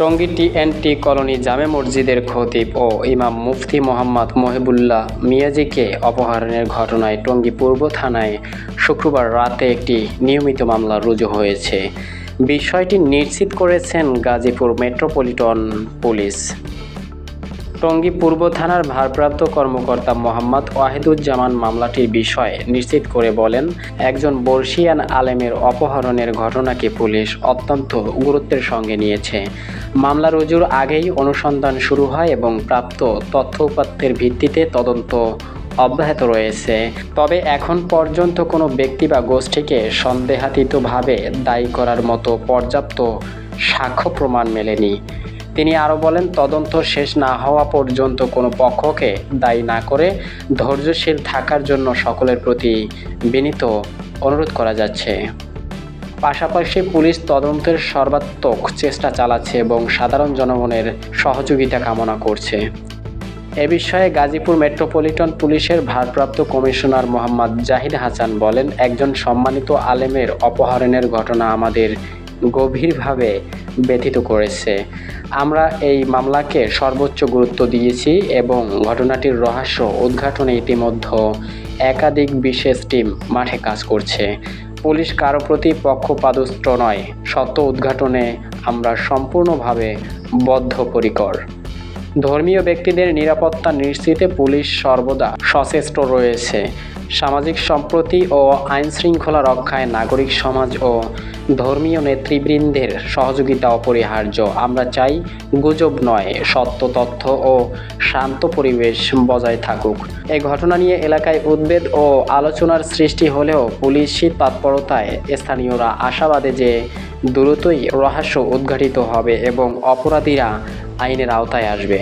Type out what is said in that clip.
Tongi TNT colony জামে মসজিদের খতিব ও ইমাম মুফতি মোহাম্মদ মহিবুল্লাহ মিয়াজিকে অপহরণের ঘটনায় টঙ্গী পূর্ব থানায় শুক্রবার রাতে একটি নিয়মিত মামলা রুজু হয়েছে। বিষয়টি নিশ্চিত করেছেন গাজীপুর মেট্রোপলিটন পুলিশ। টঙ্গী পূর্ব থানার ভারপ্রাপ্ত কর্মকর্তা মোহাম্মদ ওয়াহিদুজ্জামান মামলাটির বিষয়ে নিশ্চিত করে বলেন, একজন বর্ষিয়ান আলেমের অপহরণের ঘটনাকে পুলিশ অত্যন্ত গুরুত্বের সঙ্গে নিয়েছে। মামলা রুজুর আগেই অনুসন্ধান শুরু হয় এবং প্রাপ্ত তথ্য উপাত্তের ভিত্তিতে তদন্ত অব্যাহত রয়েছে। তবে এখন পর্যন্ত কোনো ব্যক্তি বা গোষ্ঠীকে সন্দেহাতীতভাবে দায়ী করার মতো পর্যাপ্ত সাক্ষ্য প্রমাণ মেলেনি। তিনি আরও বলেন, তদন্ত শেষ না হওয়া পর্যন্ত কোনো পক্ষকে দায়ী না করে ধৈর্যশীল থাকার জন্য সকলের প্রতি বিনীত অনুরোধ করা যাচ্ছে। পাশাপাশি পুলিশ তদন্তের সর্বাত্মক চেষ্টা চালাচ্ছে এবং সাধারণ জনগণের সহযোগিতা কামনা করছে। এ বিষয়ে গাজীপুর মেট্রোপলিটন পুলিশের ভারপ্রাপ্ত কমিশনার মোহাম্মদ জাহিদ হাসান বলেন, একজন সম্মানিত আলেমের অপহরণের ঘটনা আমাদের গভীরভাবে ব্যথিত করেছে। আমরা এই মামলাকে সর্বোচ্চ গুরুত্ব দিয়েছি এবং ঘটনাটির রহস্য উদ্ঘাটনে ইতিমধ্যে একাধিক বিশেষ টিম মাঠে কাজ করছে। পুলিশ কারও প্রতি পক্ষপাতদুষ্ট নয়। সত্য উদ্ঘাটনে আমরা সম্পূর্ণভাবে বদ্ধপরিকর। ধর্মীয় ব্যক্তিদের নিরাপত্তা নিশ্চিতে পুলিশ সর্বদা সচেষ্ট রয়েছে। সামাজিক সম্প্রতি ও আইন শৃঙ্খলা রক্ষায় নাগরিক সমাজ ও ধর্মীয় নেতৃবৃন্দের সহযোগিতা অপরিহার্য। আমরা চাই গুজব নয়, সত্য তথ্য ও শান্ত পরিবেশ বজায় থাকুক। এই ঘটনা নিয়ে এলাকায় উদ্বেগ ও আলোচনার সৃষ্টি হলেও পুলিশি তৎপরতায় স্থানীয়রা আশাবাদে যে দ্রুতই রহস্য উদ্ঘাটিত হবে এবং অপরাধীরা আইনের আওতায় আসবে